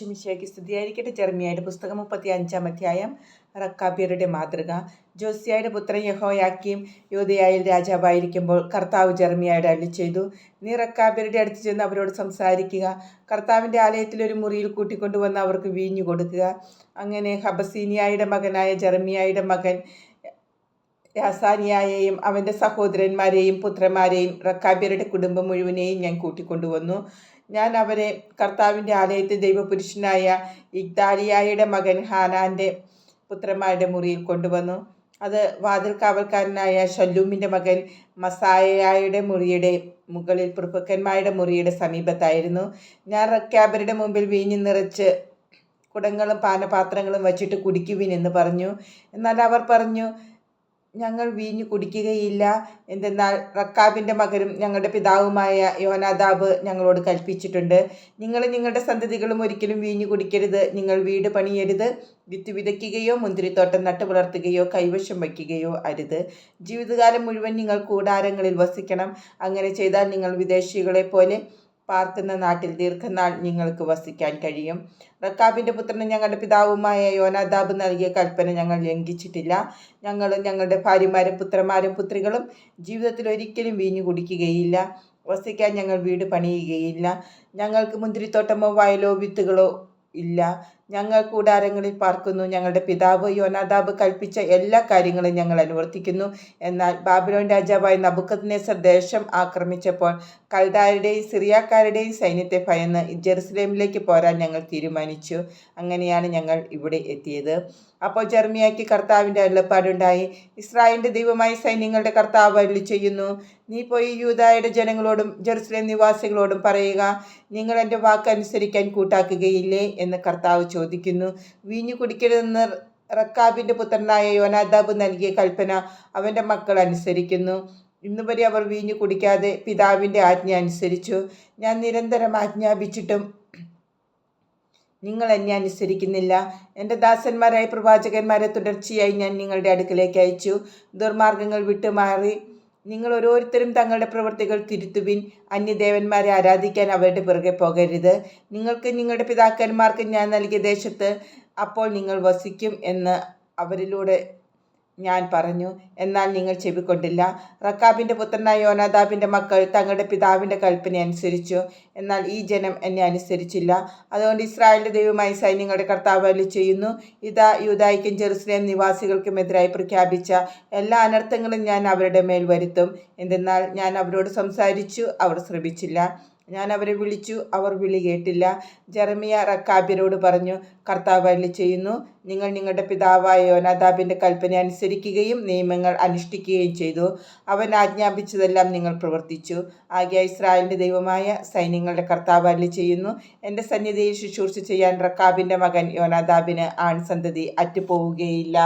ഈശ്വമിശയ്ക്ക് സ്തുതിയായിരിക്കട്ടെ. ജെർമിയായുടെ പുസ്തകം മുപ്പത്തി അഞ്ചാം അധ്യായം. റക്കാബിയറുടെ മാതൃക. ജോസിയായുടെ പുത്രൻ യഹോയാക്കിയും യോധയായിൽ രാജാവായിരിക്കുമ്പോൾ കർത്താവ് ജെർമിയായുടെ അല്ലി ചെയ്തു. നീ റക്കാബിയറുടെ അടുത്ത് ചെന്ന് അവരോട് സംസാരിക്കുക. കർത്താവിന്റെ ആലയത്തിൽ ഒരു മുറിയിൽ കൂട്ടിക്കൊണ്ടുവന്ന് അവർക്ക് വീഞ്ഞു കൊടുക്കുക. അങ്ങനെ ഹബസീനിയായുടെ മകനായ ജെർമിയായുടെ മകൻ യാസാനിയായെയും അവന്റെ സഹോദരന്മാരെയും പുത്രന്മാരെയും റക്കാബിയറുടെ കുടുംബം മുഴുവനെയും ഞാൻ കൂട്ടിക്കൊണ്ടുവന്നു. ഞാൻ അവരെ കർത്താവിന്റെ ആലയത്തെ ദൈവപുരുഷനായ ഇഗ്ദാലിയായുടെ മകൻ ഹാനാന്റെ പുത്രന്മാരുടെ മുറിയിൽ കൊണ്ടുവന്നു. അത് വാതിൽ കാവൽക്കാരനായ ഷല്ലൂമിന്റെ മകൻ മസായയുടെ മുറിയുടെ മുകളിൽ പ്രഭുക്കന്മാരുടെ മുറിയുടെ സമീപത്തായിരുന്നു. ഞാൻ റക്കാബരുടെ മുമ്പിൽ വീഞ്ഞു നിറച്ച് കുടങ്ങളും പാനപാത്രങ്ങളും വച്ചിട്ട് കുടിക്കുവിൻ എന്ന് പറഞ്ഞു. എന്നാൽ അവർ പറഞ്ഞു ഞങ്ങൾ വീഞ്ഞു കുടിക്കുകയില്ല. എന്തെന്നാൽ റക്കാബിന്റെ മകനും ഞങ്ങളുടെ പിതാവുമായ യോനാദാബ് ഞങ്ങളോട് കൽപ്പിച്ചിട്ടുണ്ട്. നിങ്ങൾ നിങ്ങളുടെ സന്തതികളും ഒരിക്കലും വീഞ്ഞു കുടിക്കരുത്. നിങ്ങൾ വീട് പണിയരുത്. വിത്ത് വിതയ്ക്കുകയോ മുന്തിരിത്തോട്ടം നട്ടുപുലർത്തുകയോ കൈവശം വയ്ക്കുകയോ അരുത്. ജീവിതകാലം മുഴുവൻ നിങ്ങൾ കൂടാരങ്ങളിൽ വസിക്കണം. അങ്ങനെ ചെയ്താൽ നിങ്ങൾ വിദേശികളെ പോലെ പാർക്കുന്ന നാട്ടിൽ ദീർഘനാൾ നിങ്ങൾക്ക് വസിക്കാൻ കഴിയും. റക്കാബിന്റെ പുത്രന് ഞങ്ങളുടെ പിതാവുമായ യോനാദാബ് നൽകിയ കൽപ്പന ഞങ്ങൾ ലംഘിച്ചിട്ടില്ല. ഞങ്ങളും ഞങ്ങളുടെ ഭാര്യമാരും പുത്രന്മാരും പുത്രികളും ജീവിതത്തിൽ ഒരിക്കലും വീഞ്ഞു കുടിക്കുകയില്ല. വസിക്കാൻ ഞങ്ങൾ വീട് പണിയുകയില്ല. ഞങ്ങൾക്ക് മുന്തിരിത്തോട്ടമോ വയലോ വിത്തുകളോ ഇല്ല. ഞങ്ങൾ കൂടാരങ്ങളിൽ പാർക്കുന്നു. ഞങ്ങളുടെ പിതാവ് യോനാദാബ് കൽപ്പിച്ച എല്ലാ കാര്യങ്ങളും ഞങ്ങൾ അനുവർത്തിക്കുന്നു. എന്നാൽ ബാബിലോൺ രാജാവായ നബുക്കദ്നേസർ ദേശം ആക്രമിച്ചപ്പോൾ കൽദാരുടെയും സിറിയാക്കാരുടെയും സൈന്യത്തെ ഭയന്ന് ജെറുസലേമിലേക്ക് പോരാൻ ഞങ്ങൾ തീരുമാനിച്ചു. അങ്ങനെയാണ് ഞങ്ങൾ ഇവിടെ എത്തിയത്. അപ്പോൾ ജർമിയാക്കി കർത്താവിന്റെ അരുളപ്പാടുണ്ടായി. ഇസ്രായേലിന്റെ ദൈവമായ സൈന്യങ്ങളുടെ കർത്താവ് അരുളി ചെയ്യുന്നു. നീ പോയി യൂതായുടെ ജനങ്ങളോടും ജെറുസലേം നിവാസികളോടും പറയുക. നിങ്ങൾ എന്റെ വാക്ക് അനുസരിക്കാൻ കൂട്ടാക്കുകയില്ലേ? എന്ന് കർത്താവ് ചോദിക്കുന്നു. വീഞ്ഞു കുടിക്കരുതെന്ന് റക്കാബിന്റെ പുത്രനായ യോനാദാബ് നൽകിയ കൽപ്പന അവന്റെ മക്കൾ അനുസരിക്കുന്നു. ഇന്നുവരെ അവർ വീഞ്ഞു കുടിക്കാതെ പിതാവിന്റെ ആജ്ഞ അനുസരിച്ചു. ഞാൻ നിരന്തരം ആജ്ഞാപിച്ചിട്ടും നിങ്ങൾ എന്നെ അനുസരിക്കുന്നില്ല. എന്റെ ദാസന്മാരായ പ്രവാചകന്മാരെ തുടർച്ചയായി ഞാൻ നിങ്ങളുടെ അടുക്കലേക്ക് അയച്ചു. ദുർമാർഗങ്ങൾ വിട്ടുമാറി. നിങ്ങൾ ഓരോരുത്തരും തങ്ങളുടെ പ്രവൃത്തികൾ തിരുത്തുവിൻ. അന്യദേവന്മാരെ ആരാധിക്കാൻ അവരുടെ പിറകെ പോകരുത്. നിങ്ങൾക്ക് നിങ്ങളുടെ പിതാക്കന്മാർക്ക് ഞാൻ നൽകിയ ദേശത്ത് അപ്പോൾ നിങ്ങൾ വസിക്കും എന്ന് അവരിലൂടെ ഞാൻ പറഞ്ഞു എന്നാൽ നിങ്ങൾ ചെവിക്കൊണ്ടില്ല റക്കാബിന്റെ പുത്രനായ യോനാദാബിന്റെ മക്കൾ തങ്ങളുടെ പിതാവിന്റെ കൽപ്പന അനുസരിച്ചു. എന്നാൽ ഈ ജനം എന്നെ അനുസരിച്ചില്ല. അതുകൊണ്ട് ഇസ്രായേലിന്റെ ദൈവമായി സൈന്യങ്ങളുടെ കർത്താവ് അല്ലി ചെയ്യുന്നു ഇതാ യൂതായിക്കും ജെറുസലേം നിവാസികൾക്കും എതിരായി പ്രഖ്യാപിച്ച എല്ലാ അനർത്ഥങ്ങളും ഞാൻ അവരുടെ മേൽ വരുത്തും. എന്തെന്നാൽ ഞാൻ അവരോട് സംസാരിച്ചു അവർ ശ്രമിച്ചില്ല. ഞാൻ അവരെ വിളിച്ചു. അവർ വിളി കേട്ടില്ല. ജെറമിയ റക്കാബിനോട് പറഞ്ഞു കർത്താവ് അല്ലി ചെയ്യുന്നു. നിങ്ങൾ നിങ്ങളുടെ പിതാവായ യോനാദാബിന്റെ കൽപ്പന അനുസരിക്കുകയും നിയമങ്ങൾ അനുഷ്ഠിക്കുകയും ചെയ്തു. അവൻ ആജ്ഞാപിച്ചതെല്ലാം നിങ്ങൾ പ്രവർത്തിച്ചു. ആകെ ഇസ്രായേലിന്റെ ദൈവമായ സൈന്യങ്ങളുടെ കർത്താവ് അല്ലി ചെയ്യുന്നു. എന്റെ സന്നിധിയിൽ ശുശ്രൂഷ ചെയ്യാൻ റക്കാബിന്റെ മകൻ യോനാദാബിന് ആൺസന്തതി അറ്റുപോവുകയില്ല.